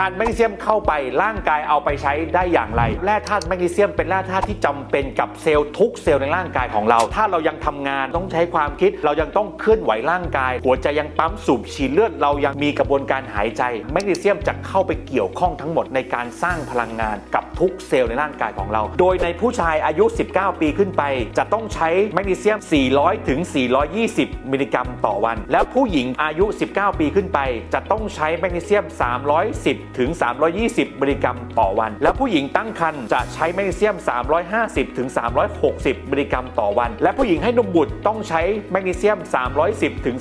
ทานแมกนีเซียมเข้าไปร่างกายเอาไปใช้ได้อย่างไร แร่ธาตุแมกนีเซียมเป็นแร่ธาตุที่จำเป็นกับเซลล์ทุกเซลล์ในร่างกายของเรา ถ้าเรายังทำงานต้องใช้ความคิด เรายังต้องเคลื่อนไหวร่างกาย หัวใจยังปั๊มสูบฉีดเลือดเรายังมีกระบวนการหายใจแมกนีเซียมจะเข้าไปเกี่ยวข้องทั้งหมดในการสร้างพลังงานกับทุกเซลล์ในร่างกายของเรา โดยในผู้ชายอายุ 19 ปีขึ้นไป จะต้องใช้แมกนีเซียม 400 ถึง 420 มิลลิกรัมต่อวัน แล้วผู้หญิงอายุ 19 ปีขึ้นไป จะต้องใช้แมกนีเซียม 310ถึง 320 มิลลิกรัมต่อวัน แล้วผู้หญิงตั้งครรภ์จะใช้แมกนีเซียม 350 ถึง 360 มิลลิกรัมต่อวัน และผู้หญิงให้นมบุตรต้องใช้แมกนีเซียม 310 ถึง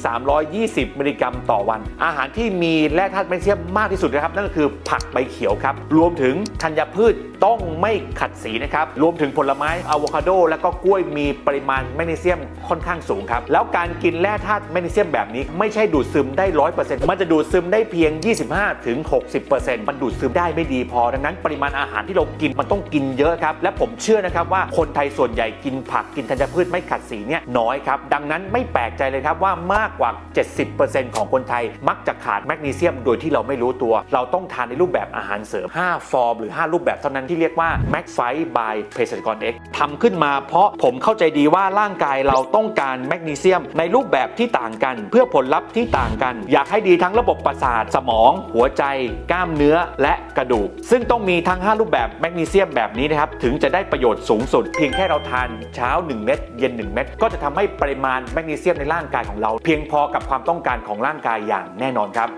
320 มิลลิกรัมต่อวัน อาหารที่มีแร่ธาตุแมกนีเซียมมากที่สุดนะครับนั่นก็คือผักใบเขียวครับ รวมถึงธัญพืชต้องไม่ขัดสีนะครับ รวมถึงผลไม้อะโวคาโด และก็กล้วยมีปริมาณแมกนีเซียมค่อนข้างสูงครับ แล้วการกินแร่ธาตุแมกนีเซียมแบบนี้ไม่ใช่ดูดซึมได้ 100%มันจะดูดซึมได้เพียง 25ถึง60%มันดูดซึมได้ไม่ดีพอ ดังนั้นปริมาณอาหารที่เรากินมันต้องกินเยอะครับ และผมเชื่อนะครับว่าคนไทยส่วนใหญ่กินผักกินธัญพืชไม่ขัดสีเนี่ยน้อยครับ ดังนั้นไม่แปลกใจเลยครับว่ามากกว่า 70%ของคนไทยมักจะขาดแมกนีเซียมโดยที่เราไม่รู้ตัว เราต้องทานในรูปแบบอาหารเสริม 5 ฟอร์ม หรือ 5 รูปแบบเท่านั้นที่เรียกว่า m a c f i บ by เภสัชกร X ทำขึ้นมาเพราะผมเข้าใจดีว่าร่างกายเราต้องการแมกนีเซียม ในรูปแบบที่ต่างกัน เพื่อผลลัพธ์ที่ต่างกัน อยากให้ดีทั้งระบบประสาทสมอง หัวใจกล้ามเนื้อและกระดูก ซึ่งต้องมีทั้ง 5 รูปแบบแมกนีเซียมแบบนี้นะครับ ถึงจะได้ประโยชน์สูงสุด เพียงแค่เราทานเช้า 1 เม็ดเย็น 1 เม็ดก็จะทำให้ปริมาณแมกนีเซียมในร่างกายของเรา เพียงพอกับความต้องการของร่างกายอย่างแน่นอนครับ